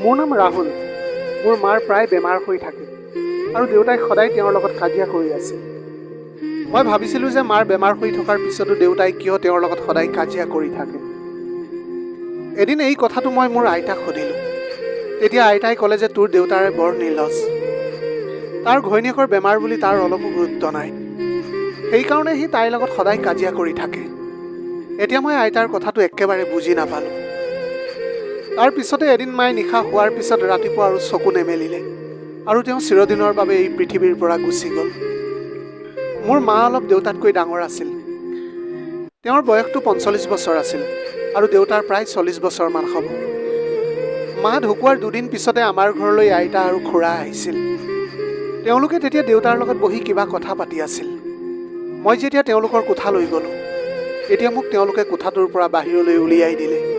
মোৰ নাম ৰাহুল। মোৰ মাৰ প্ৰায় বেমাৰ হৈ থাকে আৰু দেউতাই সদায় তেওঁৰ লগত কাজিয়া কৰি আছিল মই ভাবিছিলোঁ যে মাৰ বেমাৰ হৈ থকাৰ পিছতো দেউতাই কিয় তেওঁৰ লগত সদায় কাজিয়া কৰি থাকে। এদিন এই কথাটো মই মোৰ আইতাক সুধিলোঁ। তেতিয়া আইতাই ক'লে যে তোৰ দেউতাৰে বৰ নিৰ্লজ তাৰ ঘৈণীয়েকৰ বেমাৰ বুলি তাৰ অলপো গুৰুত্ব নাই। সেইকাৰণে সি তাইৰ লগত সদায় কাজিয়া কৰি থাকে। এতিয়া মই আইতাৰ কথাটো একেবাৰে বুজি নাপালোঁ। তাৰ পিছতে এদিন মায়ে নিশা শোৱাৰ পিছত ৰাতিপুৱা আৰু চকু নেমেলিলে আৰু তেওঁ চিৰদিনৰ বাবে এই পৃথিৱীৰ পৰা গুচি গ'ল। মোৰ মা অলপ দেউতাতকৈ ডাঙৰ আছিল। তেওঁৰ বয়সটো পঞ্চল্লিছ বছৰ আছিল আৰু দেউতাৰ প্ৰায় চল্লিছ বছৰমান হ'ব। মা ঢুকোৱাৰ দুদিন পিছতে আমাৰ ঘৰলৈ আইতা আৰু খুৰা আহিছিল। তেওঁলোকে তেতিয়া দেউতাৰ লগত বহি কিবা কথা পাতি আছিল। মই যেতিয়া তেওঁলোকৰ কোঠালৈ গ'লোঁ তেতিয়া মোক তেওঁলোকে কোঠাটোৰ পৰা বাহিৰলৈ উলিয়াই দিলে।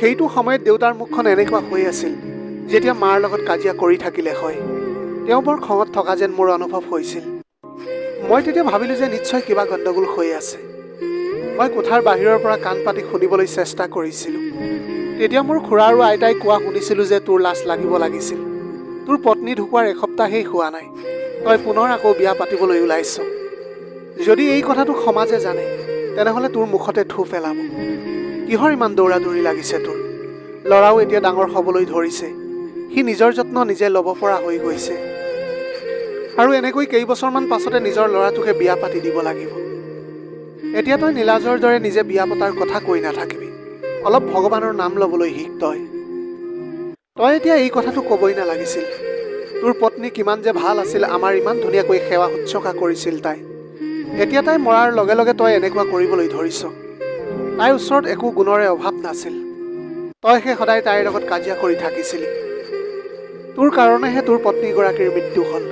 সেইটো সময়ত দেউতাৰ মুখখন এনেকুৱা হৈ আছিল যেতিয়া মাৰ লগত কাজিয়া কৰি থাকিলে হয়। তেওঁ বৰ খঙত থকা যেন মোৰ অনুভৱ হৈছিল। মই তেতিয়া ভাবিলোঁ যে নিশ্চয় কিবা গণ্ডগোল হৈ আছে। মই কোঠাৰ বাহিৰৰ পৰা কাণ পাতি শুনিবলৈ চেষ্টা কৰিছিলোঁ। তেতিয়া মোৰ খুৰা আৰু আইতাই কোৱা শুনিছিলোঁ যে তোৰ লাজ লাগিব লাগিছিল। তোৰ পত্নী ঢুকোৱাৰ এসপ্তাহেই হোৱা নাই। তই পুনৰ আকৌ বিয়া পাতিবলৈ ওলাইছ। যদি এই কথাটো সমাজে জানে তেনেহ'লে তোৰ মুখতে থু পেলাব। কিহৰ ইমান দৌৰা দৌৰি লাগিছে তোৰ। ল'ৰাও এতিয়া ডাঙৰ হ'বলৈ ধৰিছে। সি নিজৰ যত্ন নিজে ল'ব পৰা হৈ গৈছে। আৰু এনেকৈ কেইবছৰমান পাছতে নিজৰ ল'ৰাটোকে বিয়া পাতি দিব লাগিব। এতিয়া তই নীলাজৰ দৰে নিজে বিয়া পতাৰ কথা কৈ নাথাকিবি। অলপ ভগৱানৰ নাম ল'বলৈ শিক তই। তই এতিয়া এই কথাটো ক'বই নালাগিছিল। তোৰ পত্নী কিমান যে ভাল আছিল আমাৰ ইমান ধুনীয়াকৈ সেৱা শুশ্ৰূষা কৰিছিল তাই। এতিয়া তাই মৰাৰ লগে লগে তই এনেকুৱা কৰিবলৈ ধৰিছ। তাইৰ ওচৰত একো গুণৰে অভাৱ নাছিল। তই সেই সদায় তাইৰ লগত কাজিয়া কৰি থাকিছিলি। তোৰ কাৰণেহে তোৰ পত্নীগৰাকীৰ মৃত্যু হ'ল।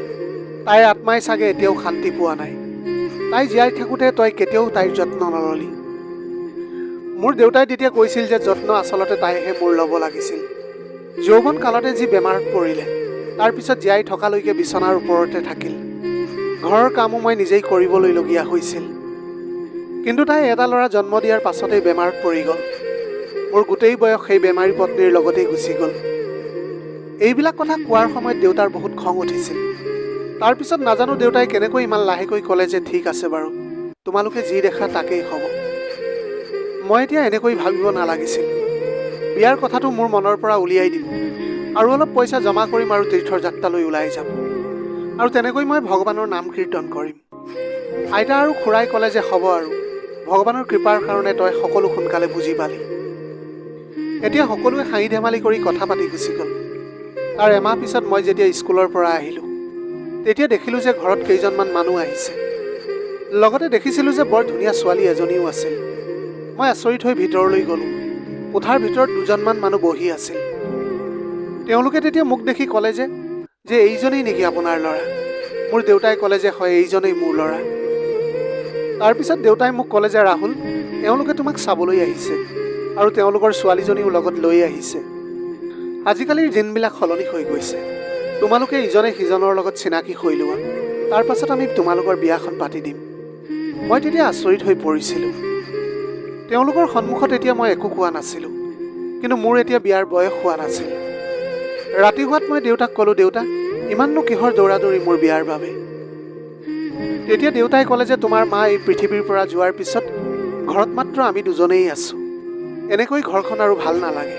তাইৰ আত্মাই চাগে এতিয়াও শান্তি পোৱা নাই। তাই জীয়াই থাকোঁতে তই কেতিয়াও তাইৰ যত্ন নললি। মোৰ দেউতাই তেতিয়া কৈছিল যে যত্ন আচলতে তাইহে মোৰ ল'ব লাগিছিল। যৌৱন কালতে যি বেমাৰত পৰিলে তাৰপিছত জীয়াই থকালৈকে বিচনাৰ ওপৰতে থাকিল। ঘৰৰ কামো মই নিজেই কৰিবলৈলগীয়া হৈছিল। কিন্তু তাই এটা ল'ৰা জন্ম দিয়াৰ পাছতেই বেমাৰত পৰি গ'ল। মোৰ গোটেই বয়স সেই বেমাৰী পত্নীৰ লগতেই গুচি গ'ল। এইবিলাক কথা কোৱাৰ সময়ত দেউতাৰ বহুত খং উঠিছিল। তাৰপিছত নাজানো দেউতাই কেনেকৈ ইমান লাহেকৈ ক'লে যে ঠিক আছে বাৰু তোমালোকে যি দেখা তাকেই হ'ব মই এতিয়া এনেকৈ ভাবিব নালাগিছিল। বিয়াৰ কথাটো মোৰ মনৰ পৰা উলিয়াই দিম আৰু অলপ পইচা জমা কৰিম আৰু তীৰ্থৰ যাত্ৰালৈ ওলাই যাম। আৰু তেনেকৈ মই ভগৱানৰ নাম কীৰ্তন কৰিম। আইতা আৰু খুৰাই ক'লে যে হ'ব আৰু। ভগৱানৰ কৃপাৰ কাৰণে তই সকলো সোনকালে বুজি পালি। এতিয়া সকলোৱে হাঁহি ধেমালি কৰি কথা পাতি গুচি গ'ল। তাৰ এমাহ পিছত মই যেতিয়া স্কুলৰ পৰা আহিলোঁ তেতিয়া দেখিলোঁ যে ঘৰত কেইজনমান মানুহ আহিছে। লগতে দেখিছিলোঁ যে বৰ ধুনীয়া ছোৱালী এজনীও আছিল। মই আচৰিত হৈ ভিতৰলৈ গ'লোঁ। কোঠাৰ ভিতৰত দুজনমান মানুহ বহি আছিল। তেওঁলোকে তেতিয়া মোক দেখি ক'লে যে যে এইজনেই নেকি আপোনাৰ ল'ৰা? মোৰ দেউতাই ক'লে যে হয় এইজনেই মোৰ ল'ৰা। তাৰপিছত দেউতাই মোক ক'লে যে ৰাহুল এওঁলোকে তোমাক চাবলৈ আহিছে আৰু তেওঁলোকৰ ছোৱালীজনীও লগত লৈ আহিছে। আজিকালিৰ দিনবিলাক সলনি হৈ গৈছে। তোমালোকে ইজনে সিজনৰ লগত চিনাকি হৈ লোৱা। তাৰ পাছত আমি তোমালোকৰ বিয়াখন পাতি দিম। মই তেতিয়া আচৰিত হৈ পৰিছিলোঁ। তেওঁলোকৰ সন্মুখত এতিয়া মই একো কোৱা নাছিলোঁ। কিন্তু মোৰ এতিয়া বিয়াৰ বয়স হোৱা নাছিল। ৰাতি হোৱাত মই দেউতাক ক'লোঁ দেউতা ইমাননো কিহৰ দৌৰা দৌৰি মোৰ বিয়াৰ বাবে? তেতিয়া দেউতাই ক'লে যে তোমাৰ মা এই পৃথিৱীৰ পৰা যোৱাৰ পিছত ঘৰত মাত্ৰ আমি দুজনেই আছোঁ। এনেকৈ ঘৰখন আৰু ভাল নালাগে।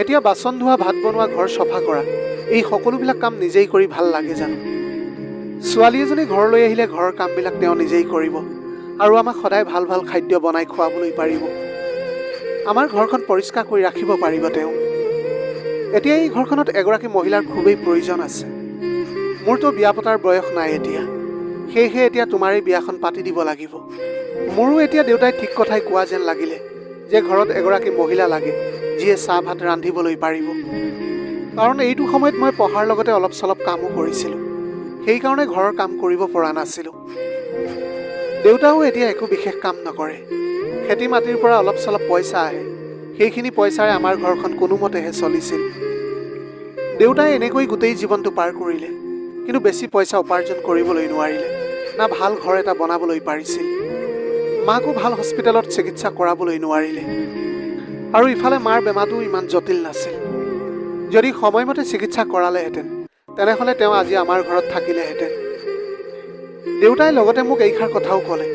এতিয়া বাচন ধোৱা ভাত বনোৱা ঘৰ চফা কৰা এই সকলোবিলাক কাম নিজেই কৰি ভাল লাগে জানো? ছোৱালী এজনী ঘৰলৈ আহিলে ঘৰৰ কামবিলাক তেওঁ নিজেই কৰিব আৰু আমাক সদায় ভাল ভাল খাদ্য বনাই খুৱাবলৈ পাৰিব। আমাৰ ঘৰখন পৰিষ্কাৰ কৰি ৰাখিব পাৰিব তেওঁ। এতিয়া এই ঘৰখনত এগৰাকী মহিলাৰ খুবেই প্ৰয়োজন আছে। মোৰতো বিয়া পতাৰ বয়স নাই এতিয়া। সেয়েহে এতিয়া তোমাৰেই বিয়াখন পাতি দিব লাগিব। মোৰো এতিয়া দেউতাই ঠিক কথাই কোৱা যেন লাগিলে যে ঘৰত এগৰাকী মহিলা লাগে যিয়ে চাহ ভাত ৰান্ধিবলৈ পাৰিব। কাৰণ এইটো সময়ত মই পঢ়াৰ লগতে অলপ চলপ কামো কৰিছিলোঁ। সেইকাৰণে ঘৰৰ কাম কৰিব পৰা নাছিলোঁ। দেউতাও এতিয়া একো বিশেষ কাম নকৰে। খেতি মাটিৰ পৰা অলপ চলপ পইচা আহে। সেইখিনি পইচাৰে আমাৰ ঘৰখন কোনোমতেহে চলিছিল। দেউতাই এনেকৈ গোটেই জীৱনটো পাৰ কৰিলে। কিন্তু বেছি পইচা উপাৰ্জন কৰিবলৈ নোৱাৰিলে। না ভাল ঘৰ এটা বনাবলৈ পাৰিছিল। মাকো ভাল হস্পিটেলত চিকিৎসা কৰাবলৈ নোৱাৰিলে। আৰু ইফালে মাৰ বেমাৰটোও ইমান জটিল নাছিল। যদি সময়মতে চিকিৎসা কৰালেহেঁতেন তেনেহ'লে তেওঁ আজি আমাৰ ঘৰত থাকিলেহেঁতেন। দেউতাই লগতে মোক এইষাৰ কথাও ক'লে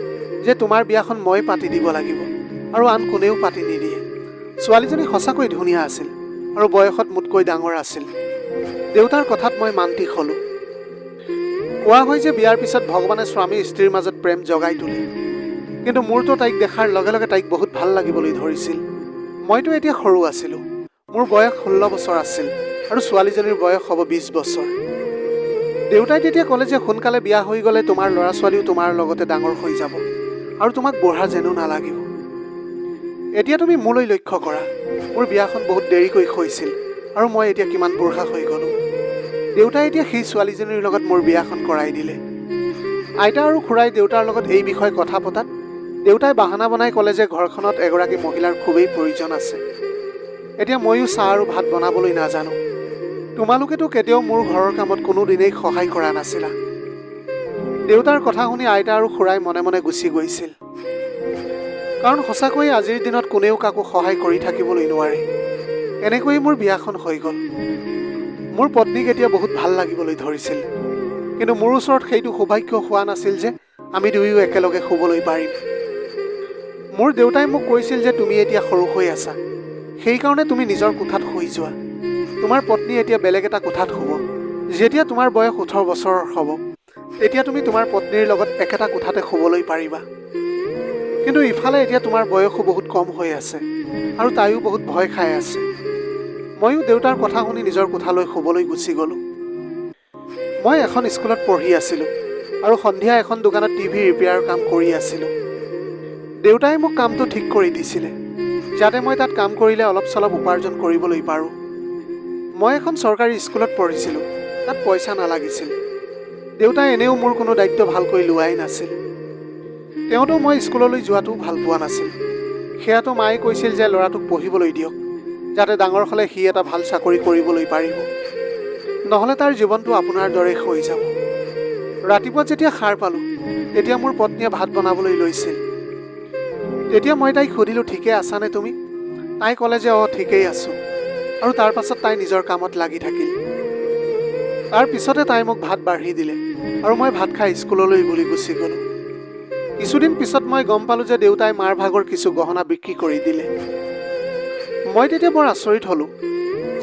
যে তোমাৰ বিয়াখন মই পাতি দিব লাগিব আৰু আন কোনেও পাতি নিদিয়ে। ছোৱালীজনী সঁচাকৈ ধুনীয়া আছিল আৰু বয়সত মোতকৈ ডাঙৰ আছিল। দেউতাৰ কথাত মই মান্তি হ'লোঁ। কোৱা হয় যে বিয়াৰ পিছত ভগৱানে স্বামী স্ত্ৰীৰ মাজত প্ৰেম জগাই তোলে। কিন্তু মোৰতো তাইক দেখাৰ লগে লগে তাইক বহুত ভাল লাগিবলৈ ধৰিছিল। মইতো এতিয়া সৰু আছিলোঁ। মোৰ বয়স ষোল্ল বছৰ আছিল আৰু ছোৱালীজনীৰ বয়স হ'ব বিছ বছৰ। দেউতাই তেতিয়া ক'লে যে সোনকালে বিয়া হৈ গ'লে তোমাৰ ল'ৰা ছোৱালীও তোমাৰ লগতে ডাঙৰ হৈ যাব আৰু তোমাক বুঢ়া যেনো নালাগিব। এতিয়া তুমি মোলৈ লক্ষ্য কৰা। মোৰ বিয়াখন বহুত দেৰিকৈ হৈছিল আৰু মই এতিয়া কিমান বুঢ়া হৈ গ'লোঁ। দেউতাই এতিয়া সেই ছোৱালীজনীৰ লগত মোৰ বিয়াখন কৰাই দিলে। আইতা আৰু খুৰাই দেউতাৰ লগত এই বিষয়ে কথা পতাত দেউতাই বাহানা বনাই ক'লে যে ঘৰখনত এগৰাকী মহিলাৰ খুবেই প্ৰয়োজন আছে। এতিয়া ময়ো চাহ আৰু ভাত বনাবলৈ নাজানো। তোমালোকেতো কেতিয়াও মোৰ ঘৰৰ কামত কোনোদিনেই সহায় কৰা নাছিলা। দেউতাৰ কথা শুনি আইতা আৰু খুৰাই মনে মনে গুচি গৈছিল। কাৰণ সঁচাকৈয়ে আজিৰ দিনত কোনেও কাকো সহায় কৰি থাকিবলৈ নোৱাৰে। এনেকৈয়ে মোৰ বিয়াখন হৈ গ'ল। মোৰ পত্নীক এতিয়া বহুত ভাল লাগিবলৈ ধৰিছিল। কিন্তু মোৰ ওচৰত সেইটো সৌভাগ্য হোৱা নাছিল যে আমি দুয়ো একেলগে শুবলৈ পাৰিম। মোৰ দেউতাই মোক কৈছিল যে তুমি এতিয়া সৰু হৈ আছা। সেইকাৰণে তুমি নিজৰ কোঠাত শুই যোৱা। তোমাৰ পত্নী এতিয়া বেলেগ এটা কোঠাত শুব। যেতিয়া তোমাৰ বয়স ওঠৰ বছৰৰ হ'ব তেতিয়া তুমি তোমাৰ পত্নীৰ লগত একেটা কোঠাতে শুবলৈ পাৰিবা। কিন্তু ইফালে এতিয়া তোমাৰ বয়সো বহুত কম হৈ আছে আৰু তাইও বহুত ভয় খাই আছে। ময়ো দেউতাৰ কথা শুনি নিজৰ কোঠালৈ শুবলৈ গুচি গ'লোঁ। মই এখন স্কুলত পঢ়ি আছিলোঁ আৰু সন্ধিয়া এখন দোকানত টিভি ৰিপেয়াৰ কাম কৰি আছিলোঁ। দেউতাই মোক কামটো ঠিক কৰি দিছিলে যাতে মই তাত কাম কৰিলে অলপ চলপ উপাৰ্জন কৰিবলৈ পাৰোঁ। মই এখন চৰকাৰী স্কুলত পঢ়িছিলোঁ তাত পইচা নালাগিছিল। দেউতাই এনেও মোৰ কোনো দায়িত্ব ভালকৈ লোৱাই নাছিল। তেওঁতো মই স্কুললৈ যোৱাটোও ভাল পোৱা নাছিল। সেয়াতো মায়ে কৈছিল যে ল'ৰাটোক পঢ়িবলৈ দিয়ক। যাতে ডাঙৰ হ'লে সি এটা ভাল চাকৰি কৰিবলৈ পাৰিব। নহ'লে তাৰ জীৱনটো আপোনাৰ দৰে হৈ যাব। ৰাতিপুৱা যেতিয়া সাৰ পালোঁ তেতিয়া মোৰ পত্নীয়ে ভাত বনাবলৈ লৈছিল। তেতিয়া মই তাইক সুধিলোঁ ঠিকে আছানে তুমি? তাই ক'লে যে অঁ ঠিকেই আছোঁ। আৰু তাৰ পাছত তাই নিজৰ কামত লাগি থাকিল। তাৰ পিছতে তাই মোক ভাত বাঢ়ি দিলে আৰু মই ভাত খাই স্কুললৈ বুলি গুচি গ'লোঁ। কিছুদিন পিছত মই গম পালোঁ যে দেউতাই মাৰ ভাগৰ কিছু গহনা বিক্ৰী কৰি দিলে। মই তেতিয়া বৰ আচৰিত হ'লোঁ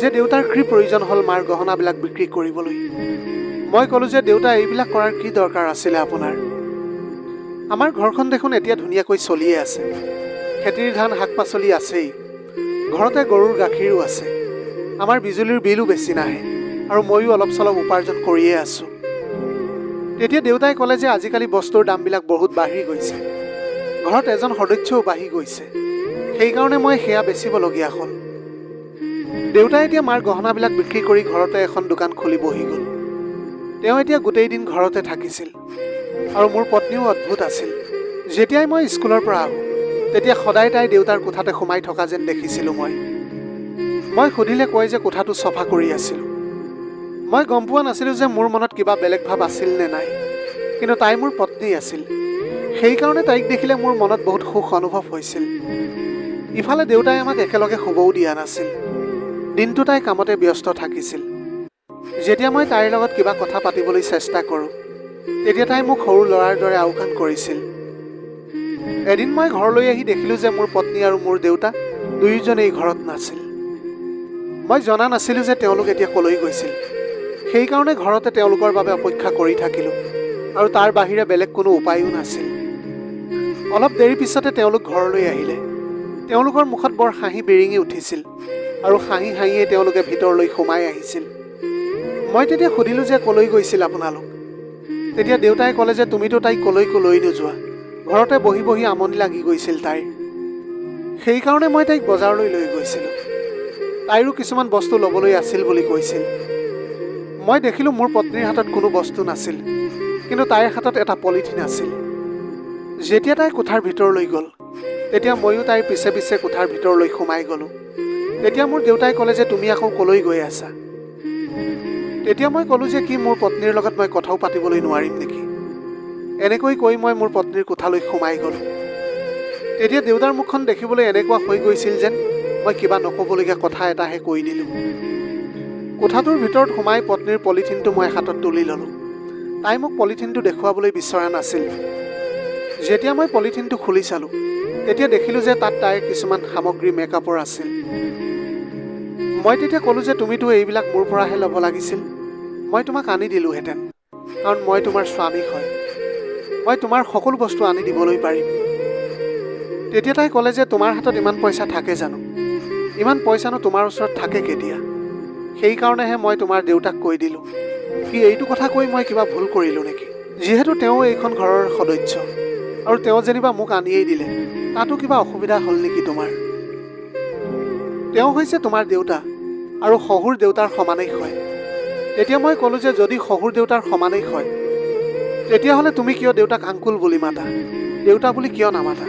যে দেউতাৰ কি প্ৰয়োজন হ'ল মাৰ গহনাবিলাক বিক্ৰী কৰিবলৈ। মই ক'লোঁ যে দেউতা এইবিলাক কৰাৰ কি দৰকাৰ আছিলে আপোনাৰ? আমাৰ ঘৰখন দেখোন এতিয়া ধুনীয়াকৈ চলিয়ে আছে। খেতিৰ ধান শাক পাচলি আছেই। ঘৰতে গৰুৰ গাখীৰো আছে। আমাৰ বিজুলীৰ বিলো বেছি নাহে আৰু ময়ো অলপ চলপ উপাৰ্জন কৰিয়ে আছোঁ। তেতিয়া দেউতাই ক'লে যে আজিকালি বস্তুৰ দামবিলাক বহুত বাঢ়ি গৈছে। ঘৰত এজন সদস্যও বাঢ়ি গৈছে। সেইকাৰণে মই সেয়া বেচিবলগীয়া হ'ল। দেউতাই এতিয়া মাৰ গহনাবিলাক বিক্ৰী কৰি ঘৰতে এখন দোকান খুলি বহি গ'ল। তেওঁ এতিয়া গোটেই দিন ঘৰতে থাকিছিল। আৰু মোৰ পত্নীও অদ্ভুত আছিল। যেতিয়াই মই স্কুলৰ পৰা আহোঁ তেতিয়া সদায় তাই দেউতাৰ কোঠাতে সোমাই থকা যেন দেখিছিলোঁ মই। মই সুধিলে কয় যে কোঠাটো চফা কৰি আছিলোঁ। মই গম পোৱা নাছিলোঁ যে মোৰ মনত কিবা বেলেগ ভাৱ আছিল নে নাই। কিন্তু তাই মোৰ পত্নী আছিল। সেইকাৰণে তাইক দেখিলে মোৰ মনত বহুত সুখ অনুভৱ হৈছিল। ইফালে দেউতাই আমাক একেলগে শুবও দিয়া নাছিল। দিনটো তাই কামতে ব্যস্ত থাকিছিল। যেতিয়া মই তাইৰ লগত কিবা কথা পাতিবলৈ চেষ্টা কৰোঁ তেতিয়া তাই মোক সৰু ল'ৰাৰ দৰে আওকাণ কৰিছিল। এদিন মই ঘৰলৈ আহি দেখিলোঁ যে মোৰ পত্নী আৰু মোৰ দেউতা দুয়োজনেই ঘৰত নাছিল। মই জনা নাছিলোঁ যে তেওঁলোক এতিয়া ক'লৈ গৈছিল। সেইকাৰণে ঘৰতে তেওঁলোকৰ বাবে অপেক্ষা কৰি থাকিলোঁ আৰু তাৰ বাহিৰে বেলেগ কোনো উপায়ো নাছিল। অলপ দেৰি পিছতে তেওঁলোক ঘৰলৈ আহিলে। তেওঁলোকৰ মুখত বৰ হাঁহি বিৰিঙি উঠিছিল আৰু হাঁহি হাঁহিয়ে তেওঁলোকে ভিতৰলৈ সোমাই আহিছিল। মই তেতিয়া সুধিলোঁ যে ক'লৈ গৈছিল আপোনালোক? তেতিয়া দেউতাই ক'লে যে তুমিতো তাইক ক'লৈকো লৈ নোযোৱা। ঘৰতে বহি বহি আমনি লাগি গৈছিল তাইৰ। সেইকাৰণে মই তাইক বজাৰলৈ লৈ গৈছিলোঁ। তাইৰো কিছুমান বস্তু ল'বলৈ আছিল বুলি কৈছিল। মই দেখিলোঁ মোৰ পত্নীৰ হাতত কোনো বস্তু নাছিল কিন্তু তাইৰ হাতত এটা পলিথিন আছিল। যেতিয়া তাই কোঠাৰ ভিতৰলৈ গ'ল তেতিয়া ময়ো তাইৰ পিছে পিছে কোঠাৰ ভিতৰলৈ সোমাই গ'লোঁ। তেতিয়া মোৰ দেউতাই ক'লে যে তুমি আকৌ ক'লৈ গৈ আছা। তেতিয়া মই ক'লোঁ যে কি মোৰ পত্নীৰ লগত মই কথাও পাতিবলৈ নোৱাৰিম নেকি। এনেকৈ কৈ মই মোৰ পত্নীৰ কোঠালৈ সোমাই গ'লোঁ। তেতিয়া দেউতাৰ মুখখন দেখিবলৈ এনেকুৱা হৈ গৈছিল যেন মই কিবা নক'বলগীয়া কথা এটাহে কৈ দিলোঁ। কোঠাটোৰ ভিতৰত সোমাই পত্নীৰ পলিথিনটো মই হাতত তুলি ল'লোঁ। তাই মোক পলিথিনটো দেখুৱাবলৈ বিচৰা নাছিল। যেতিয়া মই পলিথিনটো খুলি চালোঁ তেতিয়া দেখিলোঁ যে তাত তাইৰ কিছুমান সামগ্ৰী মেকআপৰ আছিল। মই তেতিয়া ক'লোঁ যে তুমিতো এইবিলাক মোৰ পৰাহে ল'ব লাগিছিল। মই তোমাক আনি দিলোঁহেঁতেন কাৰণ মই তোমাৰ স্বামী হয়। মই তোমাৰ সকলো বস্তু আনি দিবলৈ পাৰিম। তেতিয়া তাই ক'লে যে তোমাৰ হাতত ইমান পইচা থাকে জানো? ইমান পইচানো তোমাৰ ওচৰত থাকে কেতিয়া? সেইকাৰণেহে মই তোমাৰ দেউতাক কৈ দিলোঁ। কি এইটো কথা কৈ মই কিবা ভুল কৰিলোঁ নেকি? যিহেতু তেওঁ এইখন ঘৰৰ সদস্য। আৰু তেওঁ যেনিবা মোক আনিয়েই দিলে। তাতো কিবা অসুবিধা হ'ল নেকি তোমাৰ? তেওঁ হৈছে তোমাৰ দেউতা আৰু শহুৰ দেউতাৰ সমানেই হয়। তেতিয়া মই ক'লোঁ যে যদি শহুৰ দেউতাৰ সমানেই হয় তেতিয়াহ'লে তুমি কিয় দেউতাক আংকুল বুলি মাতা? দেউতা বুলি কিয় নামাতা?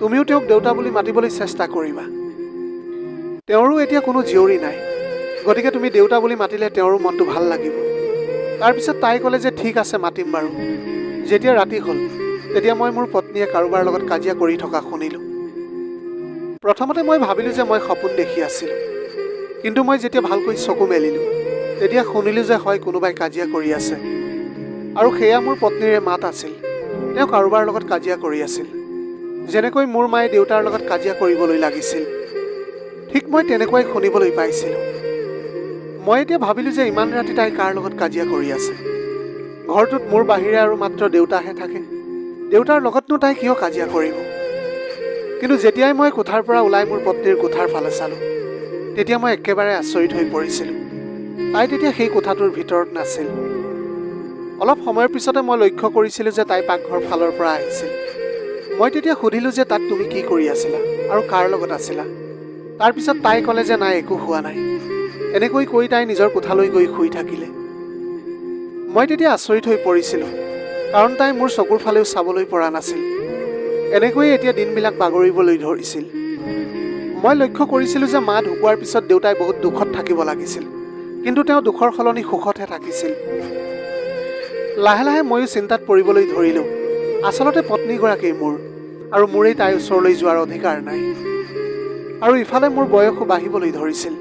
তুমিও তেওঁক দেউতা বুলি মাতিবলৈ চেষ্টা কৰিবা। তেওঁৰো এতিয়া কোনো জীয়ৰী নাই। গতিকে তুমি দেউতা বুলি মাতিলে তেওঁৰো মনটো ভাল লাগিব। তাৰপিছত তাই ক'লে যে ঠিক আছে মাতিম বাৰু। যেতিয়া ৰাতি হ'ল তেতিয়া মই মোৰ পত্নীয়ে কাৰোবাৰ লগত কাজিয়া কৰি থকা শুনিলোঁ। প্ৰথমতে মই ভাবিলোঁ যে মই সপোন দেখি আছিলোঁ। কিন্তু মই যেতিয়া ভালকৈ চকু মেলিলোঁ তেতিয়া শুনিলোঁ যে হয় কোনোবাই কাজিয়া কৰি আছে। আৰু সেয়া মোৰ পত্নীৰে মাত আছিল। তেওঁ কাৰোবাৰ লগত কাজিয়া কৰি আছিল। যেনেকৈ মোৰ মায়ে দেউতাৰ লগত কাজিয়া কৰিবলৈ লাগিছিল। ঠিক মই তেনেকুৱাই শুনিবলৈ পাইছিলোঁ। মই এতিয়া ভাবিলোঁ যে ইমান ৰাতি তাই কাৰ লগত কাজিয়া কৰি আছে? ঘৰটোত মোৰ বাহিৰে আৰু মাত্ৰ দেউতাহে থাকে। দেউতাৰ লগতনো তাই কিয় কাজিয়া কৰিব? কিন্তু যেতিয়াই মই কোঠাৰ পৰা ওলাই মোৰ পত্নীৰ কোঠাৰ ফালে চালোঁ তেতিয়া মই একেবাৰে আচৰিত হৈ পৰিছিলোঁ। তাই তেতিয়া সেই কোঠাটোৰ ভিতৰত নাছিল। অলপ সময়ৰ পিছতে মই লক্ষ্য কৰিছিলোঁ যে তাই পাকঘৰ ফালৰ পৰা আহিছিল। মই তেতিয়া সুধিলোঁ যে তাত তুমি কি কৰি আছিলা আৰু কাৰ লগত আছিলা? তাৰপিছত তাই ক'লে যে নাই একো হোৱা নাই। এনেকৈ কৈ তাই নিজৰ কোঠালৈ গৈ শুই থাকিলে। মই তেতিয়া আচৰিত হৈ পৰিছিলোঁ। কাৰণ তাই মোৰ চকুৰ ফালেও চাবলৈ পৰা নাছিল। এনেকৈয়ে এতিয়া দিনবিলাক বাগৰিবলৈ ধৰিছিল। মই লক্ষ্য কৰিছিলোঁ যে মা ঢুকোৱাৰ পিছত দেউতাই বহুত দুখত থাকিব লাগিছিল। কিন্তু তেওঁ দুখৰ সলনি সুখতহে থাকিছিল। লাহে লাহে ময়ো চিন্তাত পৰিবলৈ ধৰিলোঁ। আচলতে পত্নীগৰাকী মোৰ আৰু মোৰেই তাইৰ ওচৰলৈ যোৱাৰ অধিকাৰ নাই। আৰু ইফালে মোৰ বয়সো বাঢ়িবলৈ ধৰিছিল।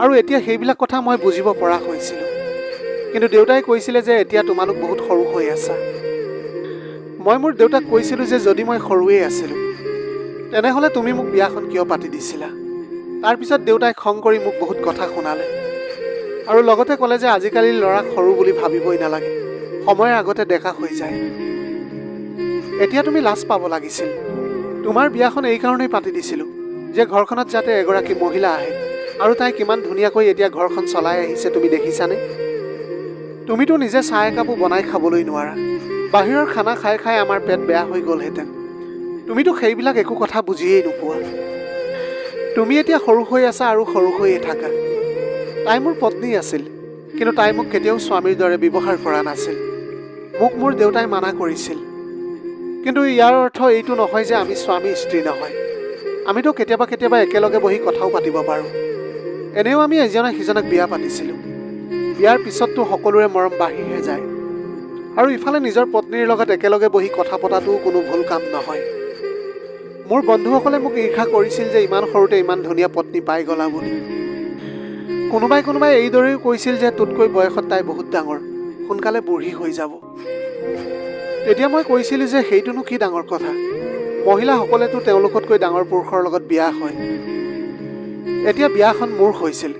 আৰু এতিয়া সেইবিলাক কথা মই বুজিব পৰা হৈছিলোঁ। কিন্তু দেউতাই কৈছিলে যে এতিয়া তোমালোক বহুত সৰু হৈ আছা। মই মোৰ দেউতাক কৈছিলোঁ যে যদি মই সৰুৱেই আছিলোঁ তেনেহ'লে তুমি মোক বিয়াখন কিয় পাতি দিছিলা? তাৰপিছত দেউতাই খং কৰি মোক বহুত কথা শুনালে। আৰু লগতে ক'লে যে আজিকালি ল'ৰাক সৰু বুলি ভাবিবই নালাগে সময়ৰ আগতে ডেকা হৈ যায়। এতিয়া তুমি লাজ পাব লাগিছিল। তোমাৰ বিয়াখন এইকাৰণেই পাতি দিছিলোঁ যে ঘৰখনত যাতে এগৰাকী মহিলা আহে। আৰু তাই কিমান ধুনীয়াকৈ এতিয়া ঘৰখন চলাই আহিছে তুমি দেখিছানে? তুমিতো নিজে চাহ একাপো বনাই খাবলৈ নোৱাৰা। বাহিৰৰ খানা খাই খাই আমাৰ পেট বেয়া হৈ গ'লহেঁতেন। তুমিতো সেইবিলাক একো কথা বুজিয়েই নোপোৱা। তুমি এতিয়া সৰু হৈ আছা আৰু সৰু হৈয়ে থাকা। তাই মোৰ পত্নী আছিল কিন্তু তাই মোক কেতিয়াও স্বামীৰ দৰে ব্যৱহাৰ কৰা নাছিল। মোক মোৰ দেউতাই মানা কৰিছিল। কিন্তু ইয়াৰ অৰ্থ এইটো নহয় যে আমি স্বামী স্ত্ৰী নহয়। আমিতো কেতিয়াবা কেতিয়াবা একেলগে বহি কথাও পাতিব পাৰোঁ। এনেও আমি এজনে সিজনক বিয়া পাতিছিলোঁ। বিয়াৰ পিছততো সকলোৰে মৰম বাঢ়িহে যায়। আৰু ইফালে নিজৰ পত্নীৰ লগত একেলগে বহি কথা পতাটোও কোনো ভুল কাম নহয়। মোৰ বন্ধুসকলে মোক ঈৰ্ষা কৰিছিল যে ইমান সৰুতে ইমান ধুনীয়া পত্নী পাই গ'লা বুলি। কোনোবাই কোনোবাই এইদৰেও কৈছিল যে তোতকৈ বয়সত তাই বহুত ডাঙৰ সোনকালে বুঢ়ী হৈ যাব। তেতিয়া মই কৈছিলোঁ যে সেইটোনো কি ডাঙৰ কথা মহিলাসকলেতো তেওঁলোকতকৈ ডাঙৰ পুৰুষৰ লগত বিয়া হয়। এতিয়া বিয়াখন মোৰ হৈছিল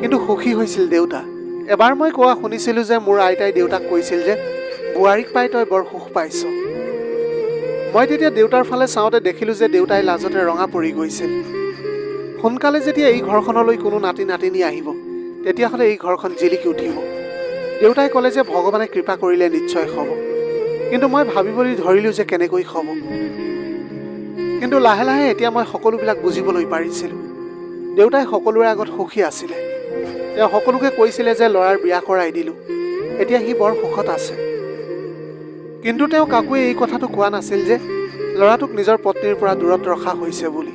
কিন্তু সুখী হৈছিল দেউতা। এবাৰ মই কোৱা শুনিছিলোঁ যে মোৰ আইতাই দেউতাক কৈছিল যে বোৱাৰীক পাই তই বৰ সুখ পাইছ। মই তেতিয়া দেউতাৰ ফালে চাওঁতে দেখিলোঁ যে দেউতাই লাজতে ৰঙা পৰি গৈছিল। সোনকালে যেতিয়া এই ঘৰখনলৈ কোনো নাতি নাতিনী আহিব তেতিয়াহ'লে এই ঘৰখন জিলিকি উঠিব। দেউতাই ক'লে যে ভগৱানে কৃপা কৰিলে নিশ্চয় হ'ব। কিন্তু মই ভাবিবলৈ ধৰিলোঁ যে কেনেকৈ হ'ব। কিন্তু লাহে লাহে এতিয়া মই সকলোবিলাক বুজিবলৈ পাৰিছিলোঁ। দেউতাই সকলোৰে আগত সুখী আছিলে। তেওঁ সকলোকে কৈছিলে যে ল'ৰাৰ বিয়া কৰাই দিলোঁ। এতিয়া সি বৰ সুখত আছে। কিন্তু তেওঁ কাকোৱে এই কথাটো কোৱা নাছিল যে ল'ৰাটোক নিজৰ পত্নীৰ পৰা দূৰত ৰখা হৈছে বুলি।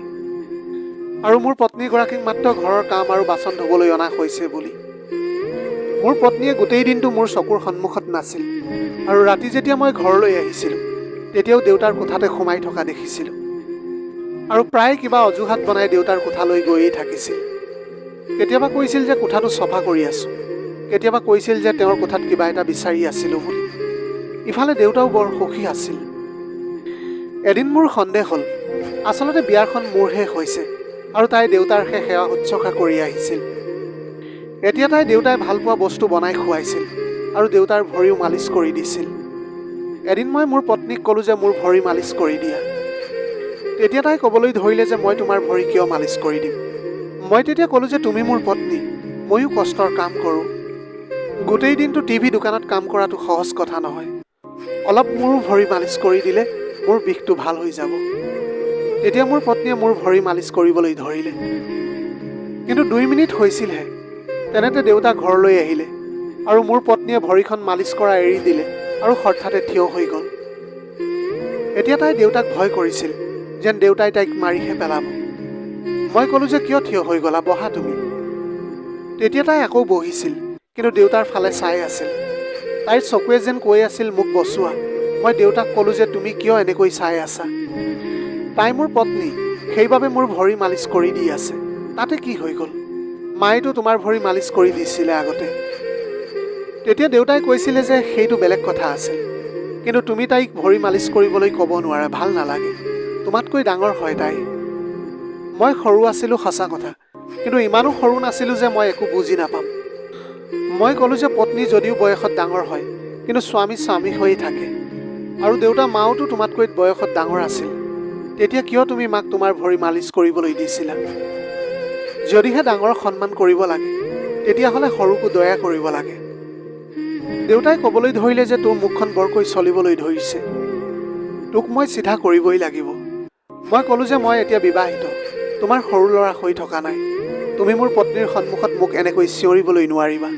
আৰু মোৰ পত্নীগৰাকীক মাত্ৰ ঘৰৰ কাম আৰু বাচন ধুবলৈ অনা হৈছে বুলি। মোৰ পত্নীয়ে গোটেই দিনটো মোৰ চকুৰ সন্মুখত নাছিল আৰু ৰাতি যেতিয়া মই ঘৰলৈ আহিছিলোঁ তেতিয়াও দেউতাৰ কোঠাতে সোমাই থকা দেখিছিলোঁ। আৰু প্ৰায় কিবা অজুহাত বনাই দেউতাৰ কোঠালৈ গৈয়ে থাকিছিল। কেতিয়াবা কৈছিল যে কোঠাটো চফা কৰি আছোঁ। কেতিয়াবা কৈছিল যে তেওঁৰ কোঠাত কিবা এটা বিচাৰি আছিলোঁ বুলি। ইফালে দেউতাও বৰ সুখী আছিল। এদিন মোৰ সন্দেহ হ'ল। আচলতে বিয়াখন মোৰহে হৈছে আৰু তাই দেউতাৰহে সেৱা শুশ্ৰূষা কৰি আহিছিল। এতিয়া তাই দেউতাই ভালপোৱা বস্তু বনাই খুৱাইছিল আৰু দেউতাৰ ভৰিও মালিচ কৰি দিছিল। এদিন মই মোৰ পত্নীক ক'লোঁ যে মোৰ ভৰি মালিচ কৰি দিয়া। তেতিয়া তাই ক'বলৈ ধৰিলে যে মই তোমাৰ ভৰি কিয় মালিচ কৰি দিম? মই তেতিয়া ক'লোঁ যে তুমি মোৰ পত্নী। ময়ো কষ্টৰ কাম কৰোঁ। গোটেই দিনটো টিভি দোকানত কাম কৰাটো সহজ কথা নহয়। অলপ মোৰো ভৰি মালিচ কৰি দিলে মোৰ বিষটো ভাল হৈ যাব। তেতিয়া মোৰ পত্নীয়ে মোৰ ভৰি মালিচ কৰিবলৈ ধৰিলে। কিন্তু দুই মিনিট হৈছিলহে। তেনেতে দেউতা ঘৰলৈ আহিলে আৰু মোৰ পত্নীয়ে ভৰিখন মালিচ কৰা এৰি দিলে আৰু হঠাতে থিয় হৈ গ'ল। এতিয়া তাই দেউতাক ভয় কৰিছিল যেন দেউতাই তাইক মাৰিহে পেলাব। মই ক'লোঁ যে কিয় থিয় হৈ গ'লা বহা তুমি। তেতিয়া তাই আকৌ বহিছিল কিন্তু দেউতাৰ ফালে চাই আছিল। তাইৰ চকুৱে যেন কৈ আছিল মোক বচোৱা। মই দেউতাক ক'লোঁ যে তুমি কিয় এনেকৈ চাই আছা? তাই মোৰ পত্নী সেইবাবে মোৰ ভৰি মালিচ কৰি দি আছে। তাতে কি হৈ গ'ল? মায়েতো তোমাৰ ভৰি মালিচ কৰি দিছিলে আগতে। তেতিয়া দেউতাই কৈছিলে যে সেইটো বেলেগ কথা আছিল। কিন্তু তুমি তাইক ভৰি মালিচ কৰিবলৈ ক'ব নোৱাৰা ভাল নালাগে। তোমাতকৈ ডাঙৰ হয় তাই। মই সৰু আছিলোঁ সঁচা কথা। কিন্তু ইমানো সৰু নাছিলোঁ যে মই একো বুজি নাপাম। মই ক'লোঁ যে পত্নী যদিও বয়সত ডাঙৰ হয় কিন্তু স্বামী স্বামী হৈয়ে থাকে। আৰু দেউতা মাওতো তোমাতকৈ বয়সত ডাঙৰ আছিল। তেতিয়া কিয় তুমি মাক তোমাৰ ভৰি মালিচ কৰিবলৈ দিছিলা? যদিহে ডাঙৰক সন্মান কৰিব লাগে তেতিয়াহ'লে সৰুকো দয়া কৰিব লাগে। দেউতাই ক'বলৈ ধৰিলে যে তোৰ মুখখন বৰকৈ চলিবলৈ ধৰিছে। তোক মই চিধা কৰিবই লাগিব। মই ক'লোঁ যে মই এতিয়া বিবাহিত। তোমাৰ সৰু ল'ৰা হৈ থকা নাই। তুমি মোৰ পত্নীৰ সন্মুখত মোক এনেকৈ চিঞৰিবলৈ নোৱাৰিবা।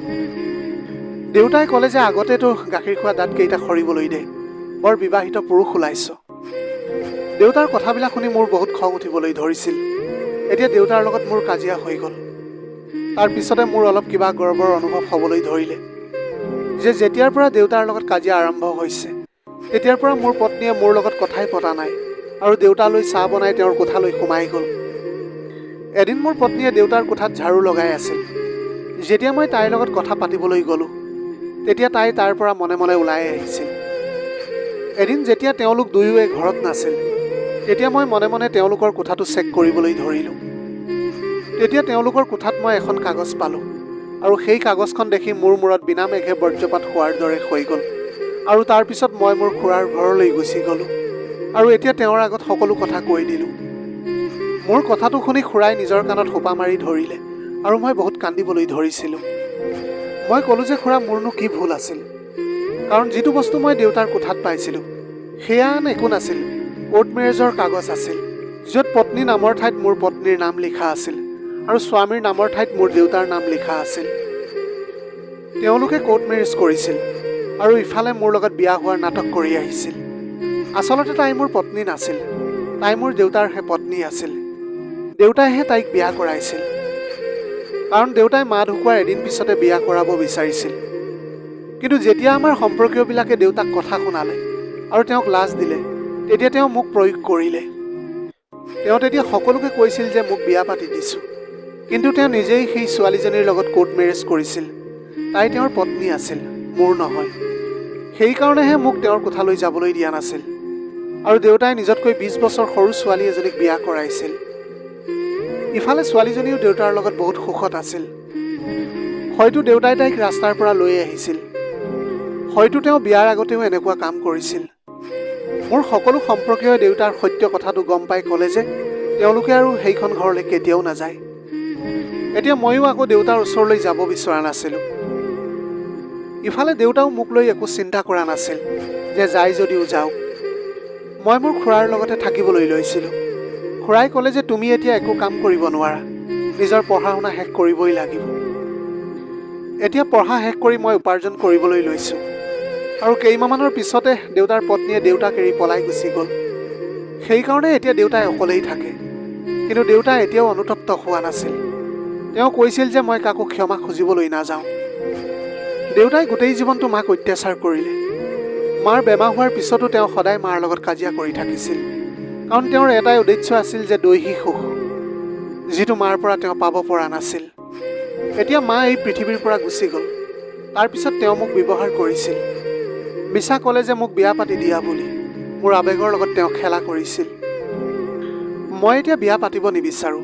দেউতাই ক'লে যে আগতেতো গাখীৰ খোৱা দাঁতকেইটা সৰিবলৈ দে। বৰ বিবাহিত পুৰুষ ওলাইছ। দেউতাৰ কথাবিলাক শুনি মোৰ বহুত খং উঠিবলৈ ধৰিছিল। এতিয়া দেউতাৰ লগত মোৰ কাজিয়া হৈ গ'ল। তাৰ পিছতে মোৰ অলপ কিবা গৰ্বৰ অনুভৱ হ'বলৈ ধৰিলে। যে যেতিয়াৰ পৰা দেউতাৰ লগত কাজিয়া আৰম্ভ হৈছে তেতিয়াৰ পৰা মোৰ পত্নীয়ে মোৰ লগত কথাই পতা নাই আৰু দেউতালৈ চাহ বনাই তেওঁৰ কোঠালৈ সোমাই গ'ল। এদিন মোৰ পত্নীয়ে দেউতাৰ কোঠাত ঝাৰু লগাই আছিল। যেতিয়া মই তাইৰ লগত কথা পাতিবলৈ গ'লোঁ তেতিয়া তাই তাৰ পৰা মনে মনে ওলাই আহিছিল। এদিন যেতিয়া তেওঁলোক দুয়োৱে ঘৰত নাছিল তেতিয়া মই মনে মনে তেওঁলোকৰ কোঠাটো চেক কৰিবলৈ ধৰিলোঁ। তেতিয়া তেওঁলোকৰ কোঠাত মই এখন কাগজ পালোঁ আৰু সেই কাগজখন দেখি মোৰ মূৰত বিনামেঘে বজ্ৰপাত হোৱাৰ দৰে হৈ গ'ল আৰু তাৰপিছত মই মোৰ খুৰাৰ ঘৰলৈ গুচি গ'লোঁ আৰু এতিয়া তেওঁৰ আগত সকলো কথা কৈ দিলোঁ। মোৰ কথাটো শুনি খুৰাই নিজৰ কাণত সোপা মাৰি ধৰিলে আৰু মই বহুত কান্দিবলৈ ধৰিছিলোঁ। মই ক'লোঁ যে খুৰা মোৰনো কি ভুল আছিল? কাৰণ যিটো বস্তু মই দেউতাৰ কোঠাত পাইছিলোঁ সেয়া আন একো নাছিল। কোৰ্ট মেৰেজৰ কাগজ আছিল য'ত পত্নী নামৰ ঠাইত মোৰ পত্নীৰ নাম লিখা আছিল আৰু স্বামীৰ নামৰ ঠাইত মোৰ দেউতাৰ নাম লিখা আছিল। তেওঁলোকে কোৰ্ট মেৰেজ কৰিছিল আৰু ইফালে মোৰ লগত বিয়া হোৱাৰ নাটক কৰি আহিছিল। আচলতে তাই মোৰ পত্নী নাছিল তাই মোৰ দেউতাৰহে পত্নী আছিল। দেউতাইহে তাইক বিয়া কৰাইছিল। কাৰণ দেউতাই মা ঢুকোৱাৰ এদিন পিছতে বিয়া কৰাব বিচাৰিছিল। কিন্তু যেতিয়া আমাৰ সম্পৰ্কীয়বিলাকে দেউতাক কথা শুনালে আৰু তেওঁক লাজ দিলে তেতিয়া তেওঁ মোক প্ৰয়োগ কৰিলে। তেওঁ তেতিয়া সকলোকে কৈছিল যে মোক বিয়া পাতি দিছোঁ। কিন্তু তেওঁ নিজেই সেই ছোৱালীজনীৰ লগত কোৰ্ট মেৰেজ কৰিছিল। তাই তেওঁৰ পত্নী আছিল মোৰ নহয়। সেইকাৰণেহে মোক তেওঁৰ কোঠালৈ যাবলৈ দিয়া নাছিল। আৰু দেউতাই নিজতকৈ বিছ বছৰ সৰু ছোৱালী এজনীক বিয়া কৰাইছিল। ইফালে ছোৱালীজনীও দেউতাৰ লগত বহুত সুখত আছিল। হয়তো দেউতাই তাইক ৰাস্তাৰ পৰা লৈ আহিছিল। হয়তো তেওঁ বিয়াৰ আগতেও এনেকুৱা কাম কৰিছিল। মোৰ সকলো সম্পৰ্কীয় দেউতাৰ সত্য কথাটো গম পাই ক'লে যে তেওঁলোকে আৰু সেইখন ঘৰলৈ কেতিয়াও নাযায়। এতিয়া ময়ো আকৌ দেউতাৰ ওচৰলৈ যাব বিচৰা নাছিলোঁ। ইফালে দেউতাও মোক লৈ একো চিন্তা কৰা নাছিল যে যায় যদিও যাওক। মই মোৰ খুৰাৰ লগতে থাকিবলৈ লৈছিলোঁ। খুৰাই ক'লে যে তুমি এতিয়া একো কাম কৰিব নোৱাৰা। নিজৰ পঢ়া শুনা শেষ কৰিবই লাগিব। এতিয়া পঢ়া শেষ কৰি মই উপাৰ্জন কৰিবলৈ লৈছোঁ। আৰু কেইমাহমানৰ পিছতে দেউতাৰ পত্নীয়ে দেউতাক এৰি পলাই গুচি গ'ল। সেইকাৰণে এতিয়া দেউতাই অকলেই থাকে। কিন্তু দেউতা এতিয়াও অনুতপ্ত হোৱা নাছিল। তেওঁ কৈছিল যে মই কাকো ক্ষমা খুজিবলৈ নাযাওঁ। দেউতাই গোটেই জীৱনটো মাক অত্যাচাৰ কৰিলে। মাৰ বেমাৰ হোৱাৰ পিছতো তেওঁ সদায় মাৰ লগত কাজিয়া কৰি থাকিছিল। কাৰণ তেওঁৰ এটাই উদ্দেশ্য আছিল যে দৈহিক সুখ যিটো মাৰ পৰা তেওঁ পাব পৰা নাছিল। এতিয়া মা এই পৃথিৱীৰ পৰা গুচি গ'ল। তাৰপিছত তেওঁ মোক ব্যৱহাৰ কৰিছিল। মিছা ক'লে যে মোক বিয়া পাতি দিয়া বুলি। মোৰ আৱেগৰ লগত তেওঁ খেলা কৰিছিল। মই এতিয়া বিয়া পাতিব নিবিচাৰোঁ।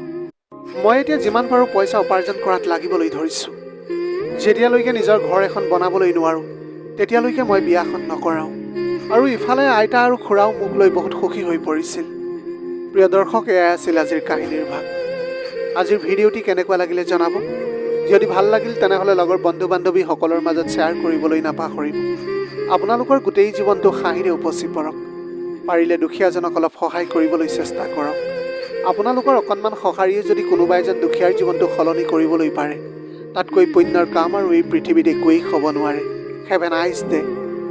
মই এতিয়া যিমান পাৰোঁ পইচা উপাৰ্জন কৰাত লাগিবলৈ ধৰিছোঁ। যেতিয়ালৈকে নিজৰ ঘৰ এখন বনাবলৈ নোৱাৰোঁ তেতিয়ালৈকে মই বিয়াখন নকৰাওঁ। আৰু ইফালে আইতা আৰু খুৰাও মোক লৈ বহুত সুখী হৈ পৰিছিল। প্ৰিয় দৰ্শক এয়াই আছিল আজিৰ কাহিনীৰ ভাগ। আজিৰ ভিডিঅ'টি কেনেকুৱা লাগিলে জনাব? যদি ভাল লাগিল তেনেহ'লে লগৰ বন্ধু বান্ধৱীসকলৰ মাজত শ্বেয়াৰ কৰিবলৈ নাপাহৰিব। আপোনালোকৰ গোটেই জীৱনটো হাঁহিৰে উপচি পৰক। পাৰিলে দুখীয়াজনক অলপ সহায় কৰিবলৈ চেষ্টা কৰক। আপোনালোকৰ অকণমান সঁহাৰিয়ে যদি কোনোবা এজন দুখীয়াৰ জীৱনটো সলনি কৰিবলৈ পাৰে তাতকৈ পুণ্যৰ কাম আৰু এই পৃথিৱীত একোৱেই হ'ব নোৱাৰে। Have a nice day